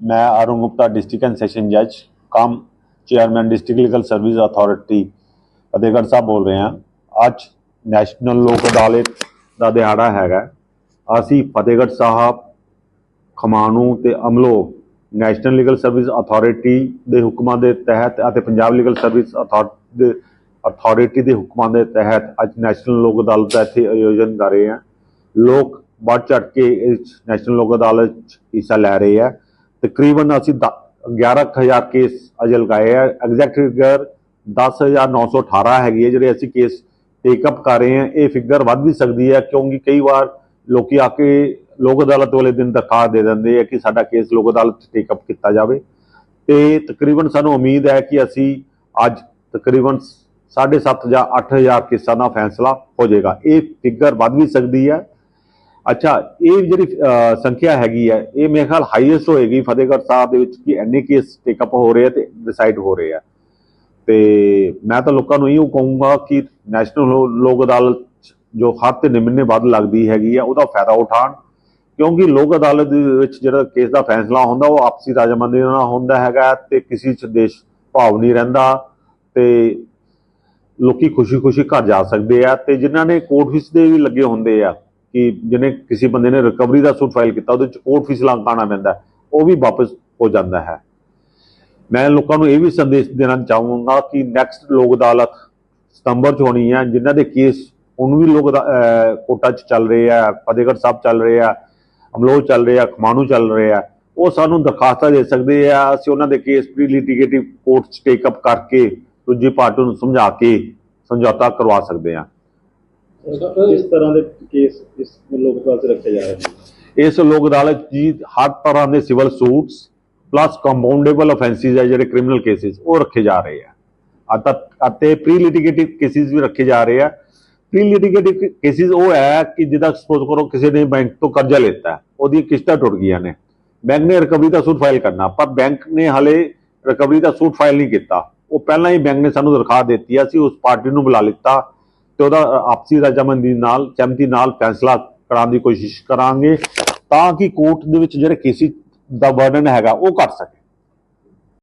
ਮੈਂ Arun Gupta district and session ਜੱਜ cum chairman district legal service authority Fatehgarh Sahib ਬੋਲ ਰਹੇ ਹਾਂ। ਅੱਜ ਨੈਸ਼ਨਲ ਲੋਕ ਅਦਾਲਤ ਦਾ ਦਿਹਾੜਾ ਹੈਗਾ। ਅਸੀਂ ਫਤਿਹਗੜ੍ਹ ਸਾਹਿਬ, ਖਮਾਣੂ ਤੇ Amloh national legal service authority ਦੇ ਹੁਕਮਾਂ ਦੇ ਤਹਿਤ ਅਤੇ Punjab legal service authority authority ਦੇ ਹੁਕਮਾਂ ਦੇ ਤਹਿਤ ਅੱਜ ਨੈਸ਼ਨਲ ਲੋਕ ਅਦਾਲਤ ਦਾ ਇੱਥੇ ਆਯੋਜਨ ਕਰ ਰਹੇ ਹਾਂ। ਲੋਕ ਵੱਧ ਚੜ ਕੇ ਇਸ ਨੈਸ਼ਨਲ ਲੋਕ ਅਦਾਲਤ 'ਚ ਹਿੱਸਾ ਲੈ ਰਹੇ ਆ। ਤਕਰੀਬਨ ਅਸੀਂ ਦ- 11000 ਕੇਸ ਅਜੇ ਲਗਾਏ ਆ। ਐਗਜ਼ੈਕਟ ਫਿਗਰ 10918 ਹੈਗੀ ਹੈ, ਜਿਹੜੇ ਅਸੀਂ ਕੇਸ ਟੇਕਅਪ ਕਰ ਰਹੇ ਹਾਂ। ਇਹ ਫਿਗਰ ਵੱਧ ਵੀ ਸਕਦੀ ਹੈ, ਕਿਉਂਕਿ ਕਈ ਵਾਰ ਲੋਕੀ ਆ ਕੇ ਲੋਕ ਅਦਾਲਤ ਵਾਲੇ ਦਿਨ ਦਰਖਾਸਤ ਦੇ ਦਿੰਦੇ ਆ ਕਿ ਸਾਡਾ ਕੇਸ ਲੋਕ ਅਦਾਲਤ 'ਚ ਟੇਕਅਪ ਕੀਤਾ ਜਾਵੇ। ਤੇ ਤਕਰੀਬਨ ਸਾਨੂੰ ਉਮੀਦ ਹੈ ਕਿ ਅਸੀਂ ਅੱਜ ਤਕਰੀਬਨ 7.5 ਜਾਂ 8000 ਕੇਸਾਂ ਦਾ ਫੈਸਲਾ ਹੋ ਜਾਏਗਾ। ਇਹ ਫਿਗਰ ਵੱਧ ਵੀ ਸਕਦੀ ਹੈ। ਅੱਛਾ, ਇਹ ਜਿਹੜੀ ਸੰਖਿਆ ਹੈਗੀ ਹੈ, ਇਹ ਮੇਰੇ ਖਿਆਲ ਹਾਈਐਸਟ ਹੋਏਗੀ ਫਤਿਹਗੜ੍ਹ ਸਾਹਿਬ ਦੇ ਵਿੱਚ ਕਿ ਐਨੇ ਕੇਸ ਟੇਕਅਪ ਹੋ ਰਹੇ ਆ ਤੇ ਡਿਸਾਈਡ ਹੋ ਰਹੇ ਆ। ਤੇ ਮੈਂ ਤਾਂ ਲੋਕਾਂ ਨੂੰ ਇਹੋ ਕਹੂੰਗਾ ਕਿ ਨੈਸ਼ਨਲ ਲੋਕ ਅਦਾਲਤ 'ਚ ਜੋ ਹਰ ਤੇ ਨਿਮਨੇ ਵੱਧ ਲੱਗਦੀ ਹੈਗੀ ਆ, ਉਹਦਾ ਫਾਇਦਾ ਉਠਾਉਣ। ਕਿਉਂਕਿ ਲੋਕ ਅਦਾਲਤ ਦੇ ਵਿੱਚ ਜਿਹੜਾ ਕੇਸ ਦਾ ਫੈਸਲਾ ਹੁੰਦਾ, ਉਹ ਆਪਸੀ ਰਾਜਮੰਦੀ ਨਾਲ ਹੁੰਦਾ ਹੈਗਾ ਤੇ ਕਿਸੇ ਚ ਦੇਸ਼ ਭਾਵ ਨਹੀਂ ਰਹਿੰਦਾ ਤੇ ਲੋਕੀ ਖੁਸ਼ੀ-ਖੁਸ਼ੀ ਘਰ ਜਾ ਸਕਦੇ ਆ ਤੇ ਜਿਨ੍ਹਾਂ ਨੇ ਕੋਰਟ ਵਿੱਚ ਦੇ ਵੀ ਲੱਗੇ ਹੁੰਦੇ ਆ ਕਿ ਜਿਹਨੇ ਕਿਸੇ ਬੰਦੇ ਨੇ ਰਿਕਵਰੀ ਦਾ ਸੂਟ ਫਾਈਲ ਕੀਤਾ, ਉਹਦੇ ਚ ਕੋਰਟ ਫੀਸ ਲਗਾਉਣਾ ਪੈਂਦਾ ਉਹ ਵੀ ਵਾਪਸ ਹੋ ਜਾਂਦਾ ਹੈ। ਮੈਂ ਲੋਕਾਂ ਨੂੰ ਇਹ ਵੀ ਸੰਦੇਸ਼ ਦੇਣਾ ਚਾਹੂੰਗਾ ਕਿ ਨੈਕਸਟ ਲੋਕ ਅਦਾਲਤ ਸਤੰਬਰ ਚ ਹੋਣੀ ਹੈ, ਜਿਨ੍ਹਾਂ ਦੇ ਕੇਸ ਹੁਣ ਵੀ ਲੋਕ ਅਦਾ- ਕੋਟਾ ਚ ਚੱਲ ਰਹੇ ਆ, ਫਤਿਹਗੜ੍ਹ ਸਾਹਿਬ ਚੱਲ ਰਹੇ ਆ, ਅਮਲੋਹ ਚੱਲ ਰਹੇ ਆ, ਖਮਾਣੂ ਚੱਲ ਰਹੇ ਆ, ਉਹ ਸਾਨੂੰ ਦਰਖਾਸਤਾਂ ਦੇ ਸਕਦੇ ਆ, ਅਸੀਂ ਉਹਨਾਂ ਦੇ ਕੇਸ ਪ੍ਰੀ ਲਿਟੀਗੇਟਿਵ ਕੋਰਟ ਚ ਟੇਕ ਅਪ ਕਰਕੇ ਦੂਜੀ ਪਾਰਟੀ ਨੂੰ ਸਮਝਾ ਕੇ ਸਮਝੌਤਾ ਕਰਵਾ ਸਕਦੇ ਆ। ਕਿਸ ਤਰ੍ਹਾਂ ਦੇ ਕੇਸ ਇਸ ਲੋਕ ਅਦਾਲਤ ਰੱਖੇ ਜਾ ਰਹੇ ਨੇ? ਇਸ ਲੋਕ ਅਦਾਲਤ ਜੀ ਹਰ ਤਰ੍ਹਾਂ ਦੇ civil suits plus compoundable offences ਹੈ ਜਿਹੜੇ ਕ੍ਰਿਮੀਨਲ ਕੇਸਿਸ ਉਹ ਰੱਖੇ ਜਾ ਰਹੇ ਆ। ਅਤੇ ਪ੍ਰੀ ਲਿਟੀਗੇਟਿਵ ਕੇਸਿਸ ਵੀ ਰੱਖੇ ਜਾ ਰਹੇ ਆ। ਪ੍ਰੀ ਲਿਟੀਗੇਟਿਵ ਕੇਸਿਸ ਉਹ ਹੈ ਕਿ ਜਿਹਦਾ ਸਪੋਜ਼ ਕਰੋ ਕਿਸੇ ਨੇ ਬੈਂਕ ਤੋਂ ਕਰਜ਼ਾ ਲਿੱਤਾ ਉਹਦੀ ਕਿਸ਼ਤਾਂ ਟੁੱਟ ਗਈਆਂ ਨੇ। ਬੈਂਕ ਨੇ ਰਿਕਵਰੀ ਦਾ ਸੂਟ ਫਾਈਲ ਕਰਨਾ, ਪਰ ਬੈਂਕ ਨੇ ਹਲੇ ਰਿਕਵਰੀ ਦਾ ਸੂਟ ਫਾਈਲ ਨਹੀਂ ਕੀਤਾ। ਉਹ ਪਹਿਲਾਂ ਹੀ ਬੈਂਕ ਨੇ ਸਾਨੂੰ ਦਰਖਾਸਤ ਦਿੱਤੀ ਆ ਅਸੀਂ ਉਸ ਪਾਰਟੀ ਨੂੰ ਬੁਲਾ ਲਿੱਤਾ। ਤੇ ਉਹਦਾ ਆਪਸੀ ਰਜਾਮੰਦੀ ਨਾਲ ਸਹਿਮਤੀ ਨਾਲ ਫੈਸਲਾ ਕਰਾਉਣ ਦੀ ਕੋਸ਼ਿਸ਼ ਕਰਾਂਗੇ ਤਾਂ ਕਿ ਕੋਰਟ ਦੇ ਵਿੱਚ ਜਿਹੜੇ ਕੇਸਿਸ ਦਾ ਬਰਡਨ ਹੈਗਾ ਉਹ ਘਟ ਸਕੇ।